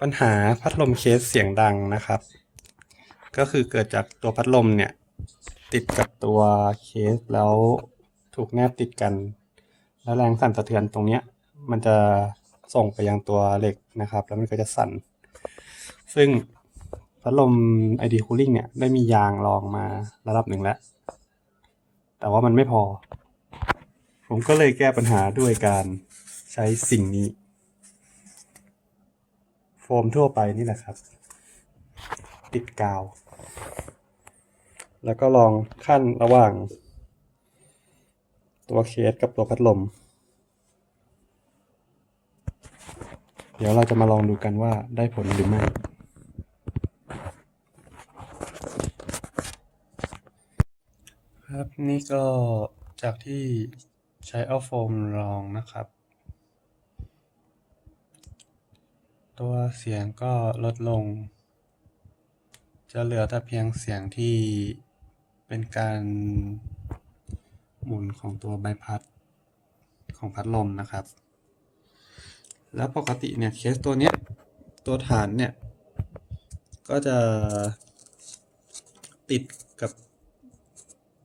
ปัญหาพัดลมเคสเสียงดังนะครับ ก็คือเกิดจากตัวพัดลมเนี่ย ติดกับตัวเคสแล้วถูกแนบติดกัน แล้วแรงสั่นสะเทือนตรงเนี้ย มันจะส่งไปยังตัวเหล็กนะครับ แล้วมันก็จะสั่น ซึ่งพัดลม ID Cooling เนี่ย ได้มียางรองมาระดับหนึ่งแล้ว แต่ว่ามันไม่พอ ผมก็เลยแก้ปัญหาด้วยการใช้สิ่งนี้ มทั่วไปนี่แหละครับ ติดกาว แล้วก็ลองขั้นระหว่าง ตัวเคสกับตัวพัดลม เดี๋ยวเราจะมาลองดูกันว่าได้ผลหรือไม่ครับนี่ก็จากที่ใช้เอาโฟมรองนะครับ ตัวเสียงก็ลดลง จะเหลือแต่เพียงเสียงที่เป็นการหมุนของตัวใบพัดของพัดลมนะครับ แล้วปกติเนี่ยเคสตัวเนี้ยตัวฐานเนี่ย ก็จะติดกับ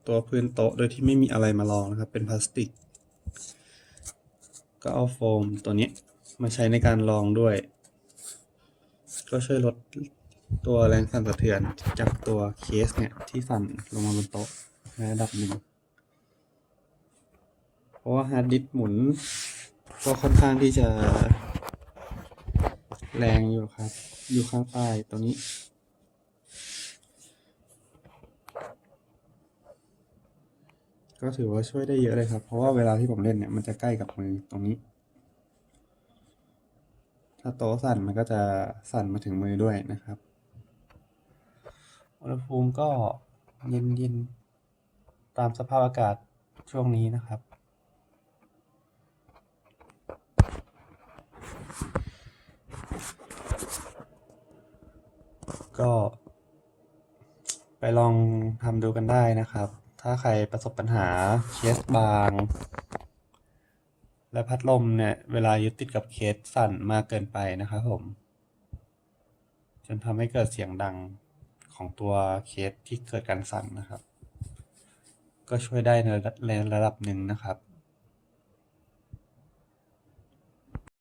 ตัวพื้นโต๊ะโดยที่ไม่มีอะไรมารองนะครับ เป็นพลาสติก ก็เอาโฟมตัวนี้มาใช้ในการรองด้วย ก็ช่วยลดตัวแรงสั่นสะเทือนจากตัวเคสเนี่ย ที่สั่นลงมาบนโต๊ะในระดับหนึ่ง เพราะว่าฮาร์ดดิสก์หมุน ก็ค่อนข้างที่จะ แรงอยู่ครับ อยู่ข้างใต้ตัวนี้ก็ถือว่าช่วยได้เยอะเลยครับ เพราะว่าเวลาที่ผมเล่นเนี่ย มันจะใกล้กับมือตรงนี้ ถ้าโต๊ะสั่นมันก็จะสั่นมาถึงมือด้วยนะครับ อุณหภูมิก็เย็นๆตามสภาพอากาศช่วงนี้นะครับ ก็ไปลองทำดูกันได้นะครับ ถ้าใครประสบปัญหาเคสบาง และพัดลมเนี่ยเวลายึดติดกับเคสสั่นมากเกินไปนะครับผม จนทำให้เกิดเสียงดังของตัวเคสที่เกิดการสั่นนะครับ ก็ช่วยได้ในระดับในระดับหนึ่งนะครับ